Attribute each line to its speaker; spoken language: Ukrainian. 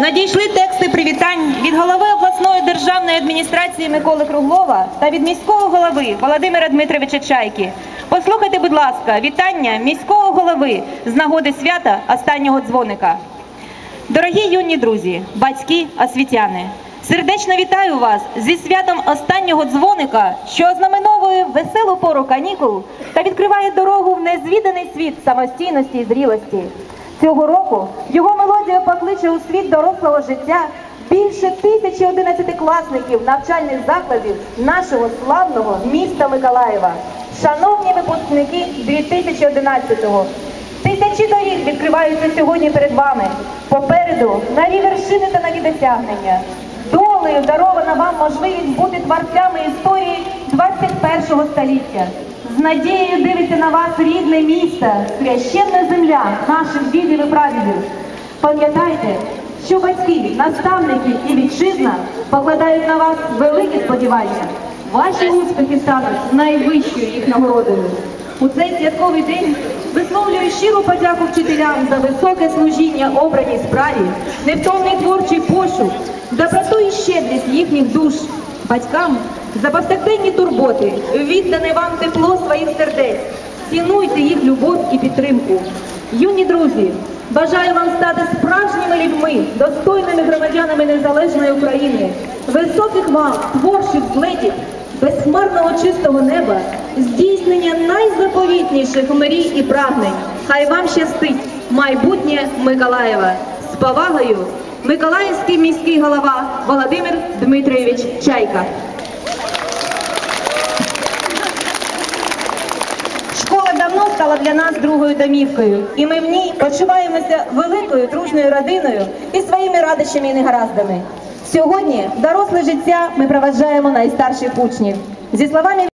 Speaker 1: Надійшли тексти привітань від голови обласної державної адміністрації Миколи Круглова та від міського голови Володимира Дмитровича Чайки. Послухайте, будь ласка, вітання міського голови з нагоди свята останнього дзвоника. Дорогі юні друзі, батьки, освітяни, сердечно вітаю вас зі святом останнього дзвоника, що ознаменовує веселу пору канікул та відкриває дорогу в незвіданий світ самостійності і зрілості. Цього року його мелодія покличе у світ дорослого життя більше тисячі одинадцятикласників навчальних закладів нашого славного міста Миколаєва. Шановні випускники 2011-го, Тисячі доріг відкриваються сьогодні перед вами. Попереду нові вершини та нові досягнення. Долею дарована вам можливість бути творцями історії 21 століття. З надією дивиться на вас рідне місто, священна земля наших дідів і прадідів. Пам'ятайте, що батьки, наставники і вітчизна покладають на вас великі сподівання. Ваші успіхи стануть найвищою їх нагородою. У цей святковий день висловлюю щиру подяку вчителям за високе служіння обраній справі, невтомний творчий пошук, доброту і щедрість їхніх душ, батькам за повсякденні турботи, віддане вам тепло своїх сердець. Цінуйте їх любов і підтримку. Юні друзі, бажаю вам стати справжніми людьми, достойними громадянами незалежної України, високих вам творчих злетів, безхмарного чистого неба, здійснення найзаповітніших мрій і прагнень. Хай вам щастить майбутнє Миколаєва. З повагою, Миколаївський міський голова Володимир Дмитрович Чайка. Стала для нас другою домівкою, і ми в ній почуваємося великою дружною родиною і своїми радощами і негараздами. Сьогодні доросле життя ми проваджаємо найстарших учнів. Зі словами